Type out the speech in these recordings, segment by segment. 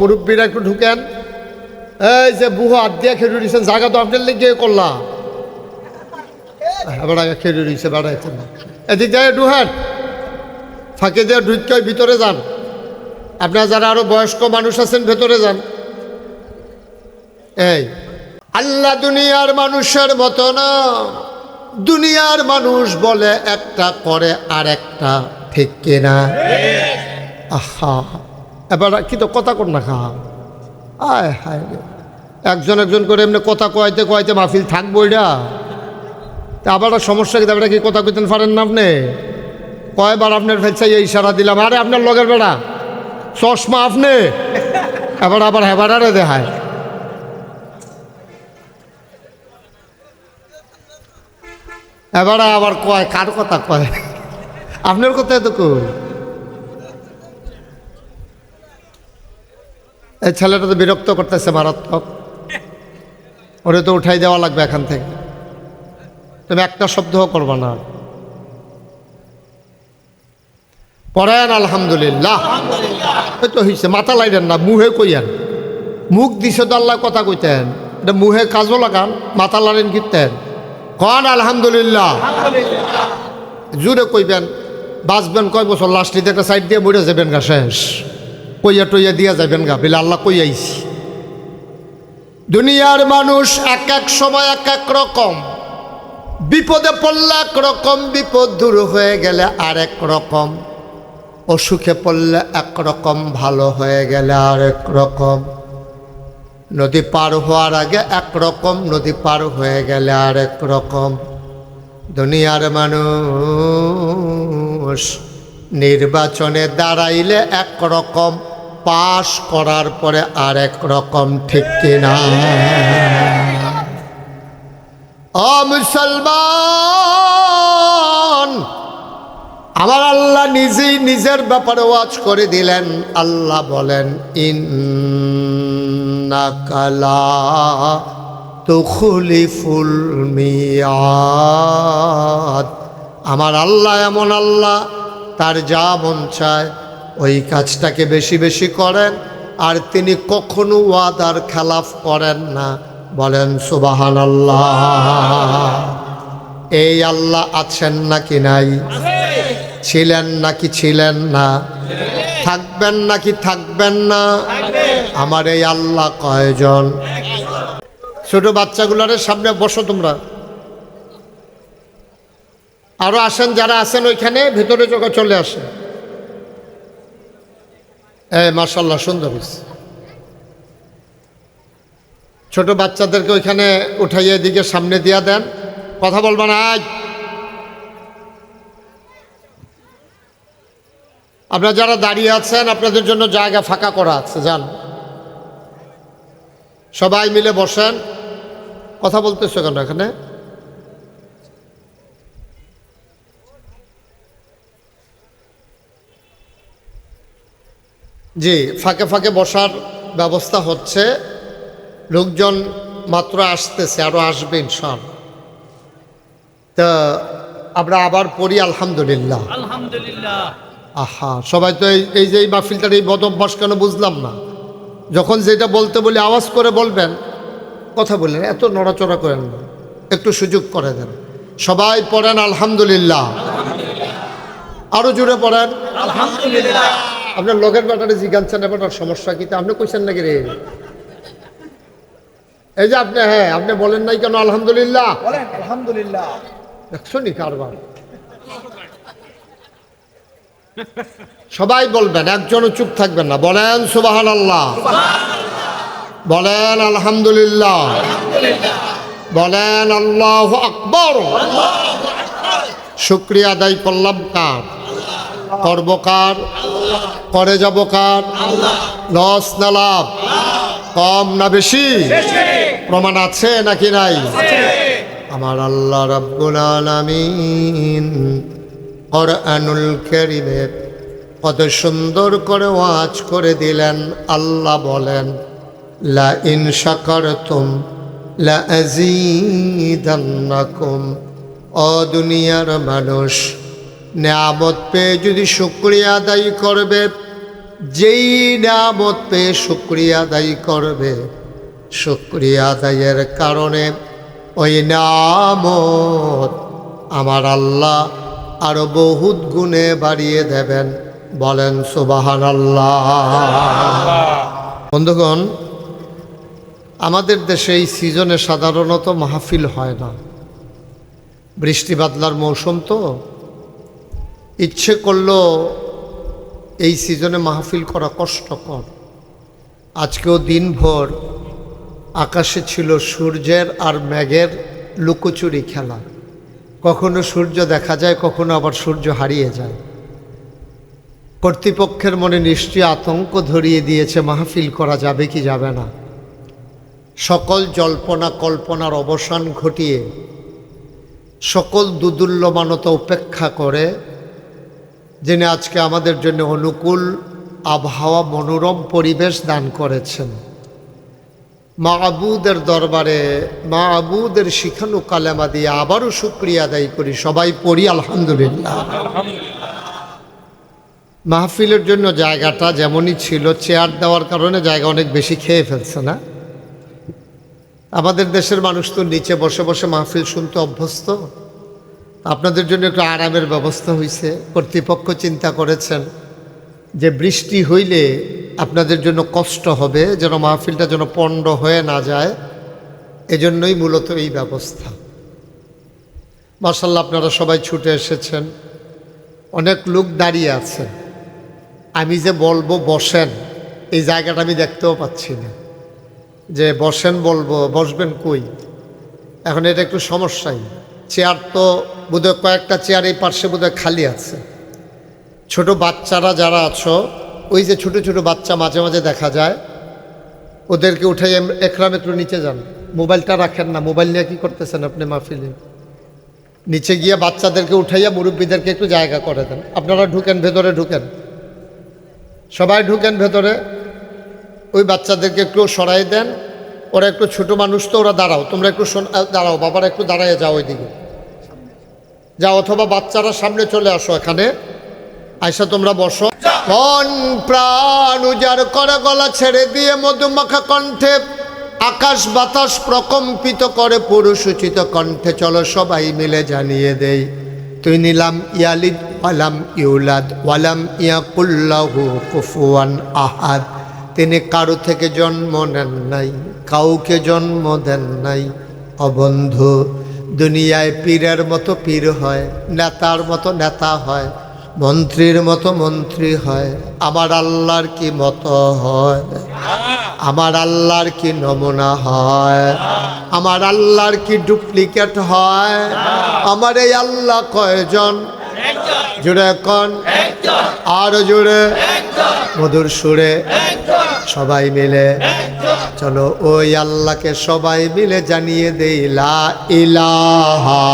মুরব্বীরা একটু ঢুকেন। এই যে বুহো হাত দিয়ে খেয়ে দিয়েছেন জায়গা তো আপনার লেগে করলা। এবার আগে খেয়ে দিয়েছে বেড়াইছে না। এদিক যায় ঢুহেন ফাঁকে দিয়ে ঢুকে ভিতরে যান। আপনার যারা আরও বয়স্ক মানুষ আছেন, ভেতরে যান। এই, আল্লাহ দুনিয়ার মানুষের মতো না। দুনিয়ার মানুষ বলে একটা, করে আর একটা ঠিক কিনা? আহা। এবার কি তো কথা কর না খা। আয় হায় রে। একজন একজন করে এমনি কথা কয়তে কয়তে মাহফিল থাকব এটা আবার সমস্যা কি? আপনারা কি কথা কইতেন পারেন না আপনি? কয়বার আপনার ফেলছে এই ইশারা দিলাম। আরে আপনার লগের বেড়া চশমা আপনি? এবার আবার হেবারারে দেখায়। এবারে আবার কয়, কার কথা কয়? আপনার কথা তো কই এই ছেলেটা তো বিরক্ত করতেছে মারাত্মক। ওরে তো উঠাই দেওয়া লাগবে এখান থেকে। তুমি একটা শব্দও করবা না। পড়েন, আলহামদুলিল্লাহ। তো হয়েছে মাথা লাইলেন না, মুহে কইয়েন। মুখ দিছে তো আল্লাহ কথা কইতেন। এটা মুহে কাজও লাগান, মাথা লাড়েন কিতেন। কন, আলহামদুলিল্লাহ। জুড়ে কইবেন, বাঁচবেন কয় বছর? লাস্টিতে একটা সাইড দিয়ে মরে যাবেন গা, শেষ। কইয়া টইয়া দিয়া যাবেন গা, বিলে আল্লাহ কই আইছি। দুনিয়ার মানুষ এক এক সময় এক এক রকম। বিপদে পড়লে এক রকম, বিপদ দূর হয়ে গেলে আর এক রকম। অসুখে পড়লে এক রকম, ভালো হয়ে গেলে আর এক রকম। নদী পার হওয়ার আগে এক রকম, নদী পার হয়ে গেলে আর এক রকম। দুনিয়ার মানুষ নির্বাচনে দাঁড়াইলে এক রকম। পাশ করার পরে আর এক রকম ঠিক কিনা? ও মুসলমান, আমার আল্লাহ নিজেই নিজের ব্যাপারে ওয়াজ করে দিলেন। আল্লাহ বলেন ইন্নাকালা তুখলিফুল মিয়াদ। আমার আল্লাহ এমন আল্লাহ, তার যা মন চায় ওই কাজটাকে বেশি বেশি করেন আর তিনি কখনো ওয়াদার খেলাফ করেন না। বলেন সুবাহান আল্লাহ এই আল্লাহ আছেন নাকি নাই? ছিলেন নাকি ছিলেন না? থাকবেন নাকি থাকবেন না? আমার এই আল্লাহ কয়জন? ছোট বাচ্চাগুলোর সামনে বসো তোমরা। আরও আসেন, যারা আছেন ওইখানে, ভেতরে চোখে চলে আসেন। মার্শাল্লাহ সুন্দর হয়েছে ছোট বাচ্চাদেরকে ওইখানে উঠাইয়ে দিকে সামনে দিয়া দেন। কথা বলবা না আজ? আপনারা যারা দাঁড়িয়ে আছেন, আপনাদের জন্য জায়গা ফাঁকা করা আছে, যান। সবাই মিলে বসেন। কথা বলতেছো কেন এখানে? জি ফাঁকে ফাঁকে বসার ব্যবস্থা হচ্ছে। লোকজন মাত্র আসতেছে আরও আসবে ইনশাল তা আমরা আবার পড়ি আলহামদুলিল্লাহ। আলহামদুলিল্লাহ। আহা সবাই তো এই যে এই মাহফিলটার এই বদ অভ্যাস কেন বুঝলাম না। যখন যেটা বলতে বলি আওয়াজ করে বলবেন কথা বললেন এত নড়াচড়া করেন না। একটু সুযোগ করে দেন। সবাই পড়েন আলহামদুলিল্লাহ। আরও জুড়ে পড়েন। আলহামদুলিল্লাহ। আপনার লগের ব্যাটারে জিজ্ঞানছেন এবার সমস্যা কি? আপনি কইছেন নাকি রে? এই যে আপনি হ্যাঁ আপনি বলেন নাই কেন? আলহামদুলিল্লাহ। বলেন আলহামদুলিল্লাহ। একশো নি কারবার? সবাই বলবেন একজনও চুপ থাকবেন না। বলেন সুবাহান আল্লাহ বলেন আলহামদুলিল্লাহ। বলেন আল্লাহ আকবর। শুক্রিয়া আদায় করলাম কার? করব কার করে যাব কার লস না লাভ, কম না বেশি, প্রমাণ আছে নাকি নাই? আমার আল্লাহ রাব্বুল আলামিন কোরআনুল কারীমে কত সুন্দর করে ওয়াজ করে দিলেন, আল্লাহ বলেন, লা ইন শাকারতুম লা আযীদান্নাকুম ও দুনিয়ার মানুষ নিয়ামত পেয়ে যদি শুক্রিয়া আদায় করবে, যেই নামত পেয়ে শুক্রিয়া আদায় করবে, শুক্রিয়া আদায়ের কারণে ওই নামত আমার আল্লাহ আরও বহুত গুণে বাড়িয়ে দেবেন। বলেন সুবাহান আল্লাহ বন্ধুগণ, আমাদের দেশে এই সিজনে সাধারণত মাহফিল হয় না। বৃষ্টি বাদলার মৌসুম তো। ইচ্ছে করলেও এই সিজনে মাহফিল করা কষ্টকর। আজকেও দিনভর আকাশে ছিল সূর্যের আর মেঘের লুকোচুরি খেলা। কখনো সূর্য দেখা যায়, কখনো আবার সূর্য হারিয়ে যায়। কর্তৃপক্ষের মনে নিশ্চয়ই আতঙ্ক ধরিয়ে দিয়েছে, মাহফিল করা যাবে কি যাবে না। সকল জল্পনা কল্পনার অবসান ঘটিয়ে সকল দুদুল্যমানতা উপেক্ষা করে যিনি আজকে আমাদের জন্য অনুকূল আবহাওয়া মনোরম পরিবেশ দান করেছেন। মা আবুদের দরবারে মা আবুদের শিখানো কালেমা দিয়ে আবারও শুক্রিয়া আদায় করি। সবাই পড়ি আলহামদুলিল্লাহ। মাহফিলের জন্য জায়গাটা যেমনই ছিল চেয়ার দেওয়ার কারণে জায়গা অনেক বেশি খেয়ে ফেলছে না। আমাদের দেশের মানুষ তো নিচে বসে বসে মাহফিল শুনতে অভ্যস্ত। আপনাদের জন্য একটু আরামের ব্যবস্থা হয়েছে কর্তৃপক্ষ চিন্তা করেছেন যে বৃষ্টি হইলে আপনাদের জন্য কষ্ট হবে, যেন মাহফিলটা যেন পণ্ড হয়ে না যায়। এজন্যই মূলত এই ব্যবস্থা। মার্শাল্লাহ আপনারা সবাই ছুটে এসেছেন। অনেক লোক দাঁড়িয়ে আছেন। আমি যে বলব বসেন, এই জায়গাটা আমি দেখতেও পাচ্ছি না। যে বসেন বলব, বসবেন কই? এখন এটা একটু সমস্যাই। চেয়ার তো বোধহয় কয়েকটা চেয়ার এই পার্শ্বে বোধহয় খালি আছে। ছোট বাচ্চারা যারা আছো, ওই যে ছোট ছোট বাচ্চা মাঝে মাঝে দেখা যায়, ওদেরকে উঠাই একরাম একটু নিচে যান। মোবাইলটা রাখেন না, মোবাইল নিয়ে কি করতেছেন আপনি মাহফিলে? নিচে গিয়ে বাচ্চাদেরকে উঠাইয়া মুরব্বীদেরকে একটু জায়গা করে দেন। আপনারা ঢুকেন, ভেতরে ঢুকেন। সবাই ঢুকেন ভেতরে, ওই বাচ্চাদেরকে একটু সরাই দেন। ওরা একটু ছোট মানুষ তো ওরা দাঁড়াও, তোমরা একটু দাঁড়াও, বাবারা একটু দাঁড়ায় যাও ওইদিকে। যাও অথবা বাচ্চারা সামনে চলে আসো এখানে। আয়সা, তোমরা বসো। মন প্রাণ উজাড় করে, গলা ছেড়ে দিয়ে মধুমাখা কণ্ঠে আকাশ বাতাস প্রকম্পিত করে পুরুষোচিত কণ্ঠে। চলো সবাই মিলে জানিয়ে দেই, তুই নিলাম ইয়ালিদ, ওয়ালাম ইউলাদ, ওয়ালাম ইয়াকুল্লাহু কুফুয়ান আহাদ। তিনি কারও থেকে জন্ম নেন নাই, কাউকে জন্ম দেন নাই, অবন্ধু। দুনিয়ায় পীরের মতো পীর হয়, নেতার মতো নেতা হয়, মন্ত্রীর মতো মন্ত্রী হয়। আমার আল্লাহর কি মতো হয়? আমার আল্লাহর কি নমুনা হয়? আমার আল্লাহর কি ডুপ্লিকেট হয়? আমার এই আল্লাহ কয়জন? জুড়ে কন? আর জুড়ে? মধুর সুরে? সবাই মিলে? চলো, ওই আল্লাহকে সবাই মিলে জানিয়ে দেই, লা ইলাহা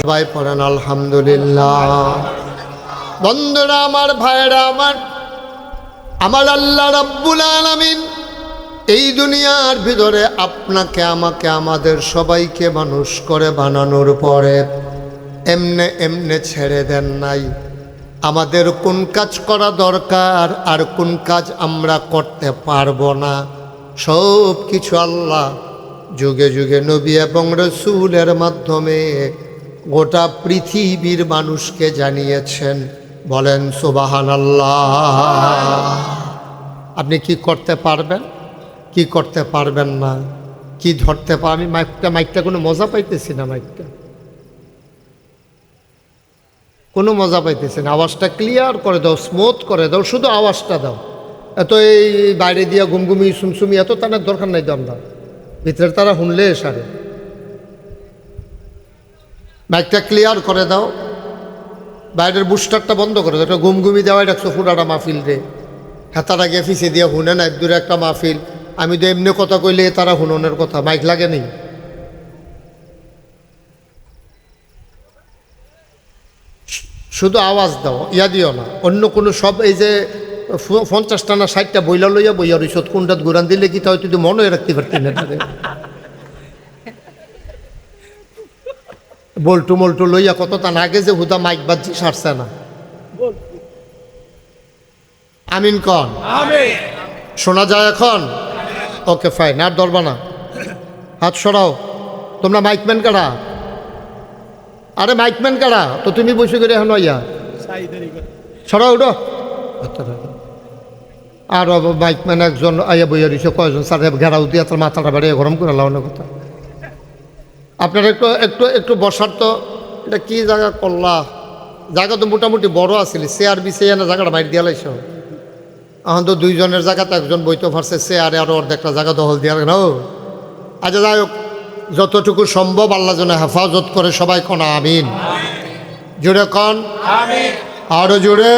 সবাই পড়েন, আলহামদুলিল্লাহ। বন্ধুরা, আমার ভাইরা আমার আমার আল্লাহ রাব্বুল আলামিন এই দুনিয়ার ভিতরে আপনাকে, আমাকে, আমাদের সবাইকে মানুষ করে বানানোর পরে এমনে এমনে ছেড়ে দেন নাই। আমাদের কোন কাজ করা দরকার আর কোন কাজ আমরা করতে পারব না। সব কিছু আল্লাহ যুগে যুগে নবী এবং রসুলের মাধ্যমে গোটা পৃথিবীর মানুষকে জানিয়েছেন। বলেন সুবাহান আল্লাহ আপনি কি করতে পারবেন? কি করতে পারবেন না? কি ধরতে পার আমি মাইকটা মাইকটা কোনো মজা পাইতেছি না, মাইকটা। কোনো মজা পাইতেছি না আওয়াজটা ক্লিয়ার করে দাও স্মুথ করে দাও, শুধু আওয়াজটা দাও। এত এই বাইরে দিয়া গুমগুমি সুমসুমি, এত তার দরকার নাই দাম দাও ভিতরে তারা শুনলে সারে। মাইকটা ক্লিয়ার করে দাও। বাইরের বুস্টারটা বন্ধ করে দাও। একটা গুমগুমি দেওয়াই রাখছো ফুরাটা মাহফিল রে। হাতাটা গিয়ে ফিসে দিয়ে শুনে না এক দূরে একটা মাহফিল। আমি তো এমনি কথা কইলে তারা হুননের কথা। মাইক লাগে নেই। শুধু আওয়াজ দাও ইয়া দিও না। অন্য কোনো সব এই যে পঞ্চাশটা না ষাটটা বইলা লইয়া বইয়া রইসত কোনটাত গুরান দিলে কি তাই তুই মনে রাখতে পারতি না বল্টু মল্টু লইয়া কত তান আগে যে হুদা মাইক বাজছি সারছে না। আমিন কন। আমিন। শোনা যায় এখন? ওকে ফাইন আর ধরবা না। হাত সরাও। তোমরা মাইকম্যান কারা? আরে মাইকম্যান কারা? তো তুমি বসে করে এখন ইয়া করে উঠো। আর মাইকম্যান একজন আইয়া বইয়া দিছে কয়জন? স্যার ঘেরাও দিয়ে তার মাথাটা বাড়িয়ে গরম করে লাগানো কথা। আপনার একটু একটু একটু বসার তো, এটা কি জায়গা করলা? জায়গা তো মোটামুটি বড় আছিল চেয়ার বিছে না জায়গাটা মাইর দিয়া লাইছ। এখন তো দুইজনের জায়গাতে একজন বইতে পারছে চেয়ারে আরও অর্ধেকটা জায়গা দখল দিয়া গেল আচ্ছা যাই হোক। যতটুকু সম্ভব আল্লাহ যেন হেফাজত করে সবাই কন আমিন। জুড়ে কন? আমিন। আরও জুড়ে